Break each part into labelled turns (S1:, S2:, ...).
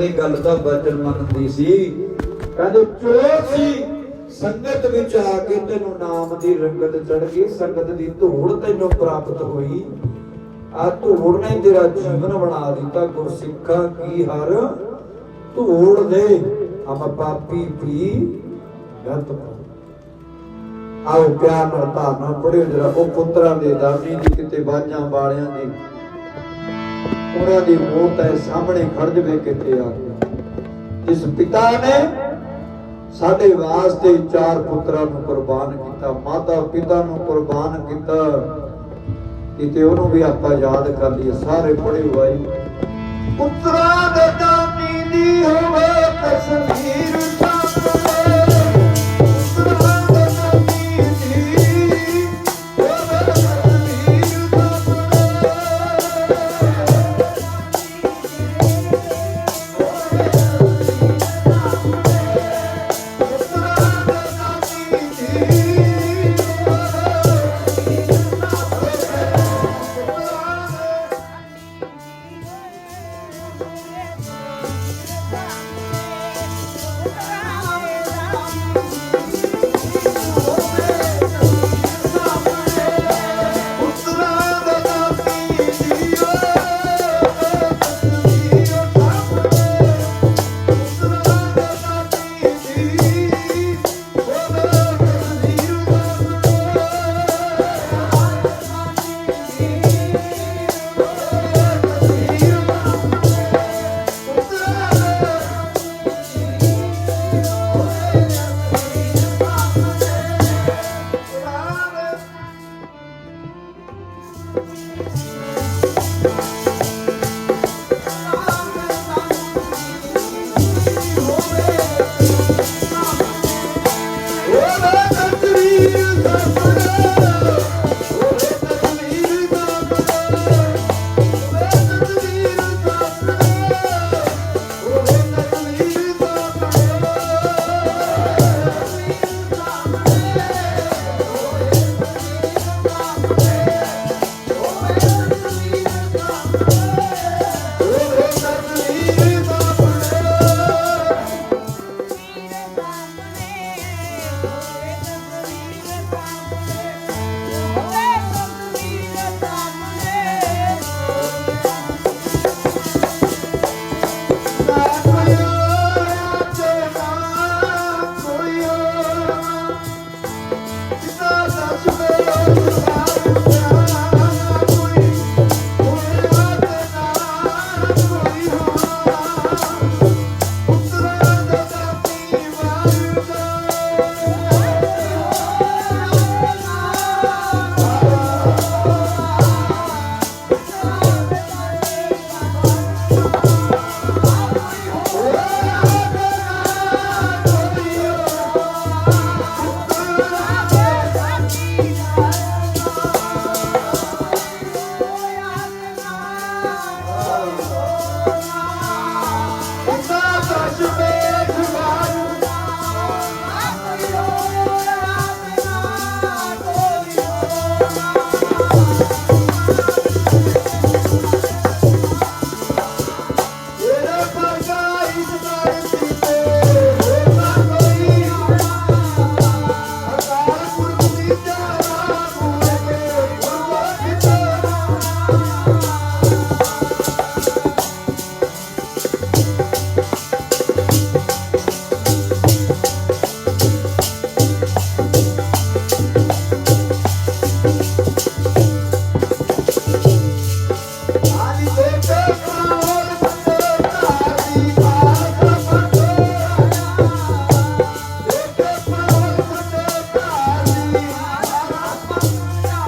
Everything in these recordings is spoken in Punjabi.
S1: ਦੀ ਗੱਲ ਦਾ ਵਚਨ ਮੰਨਦੀ ਸੀ। ਕਹਿੰਦੇ, ਚੋਰ ਸੀ। ਸੰਗਤ ਵਿੱਚ ਆ ਕੇ ਤੈਨੂੰ ਨਾਮ ਦੀ ਰੰਗਤ ਚੜ ਗਈ। ਸੰਗਤ ਦੀ ਧੂੜ ਤੈਨੂੰ ਪ੍ਰਾਪਤ ਹੋਈ। ਆ ਧੂੜ ਨੇ ਤੇਰਾ ਜੀਵਨ ਬਣਾ ਦਿੱਤਾ। ਗੁਰਸਿੱਖਾਂ ਕੀ ਹਰ ਧੂੜ ਦੇ। ਅਮ ਪਾਪੀ ਪੀ ਗਤ ਆਓ ਪਿਆਰ ਨਾਲ ਧਾਰਨਾ ਪੜਿਓ ਜਰਾ। ਉਹ ਪੁੱਤਰਾਂ ਦੇ ਦਾਨੀ ਦੀ ਕਿਤੇ ਬਾਝਾਂ ਵਾਲਿਆਂ ਦੀ ਉਹਨਾਂ ਦੀ ਮੌਤ ਹੈ, ਸਾਹਮਣੇ ਖੜ ਜਵੇ ਕਿਤੇ ਆ ਕੇ ਇਸ ਪਿਤਾ ਨੇ ਸਾਡੇ ਵਾਸਤੇ ਚਾਰ ਪੁੱਤਰਾਂ ਨੂੰ ਕੁਰਬਾਨ ਕੀਤਾ, ਮਾਤਾ ਪਿਤਾ ਨੂੰ ਕੁਰਬਾਨ ਕੀਤਾ, ਕਿਤੇ ਉਹਨੂੰ ਵੀ ਆਪਾਂ ਯਾਦ ਕਰ ਲਈਏ, ਸਾਰੇ ਪੜੇ ਹੋਏ। ਪੁੱਤਰਾਂ ਦੇ ਦਾਨੀ ਦੀ ਹੋਵੇ ਤਸਵੀਰ 哈哈哈哈。Thank you.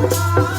S1: Bye.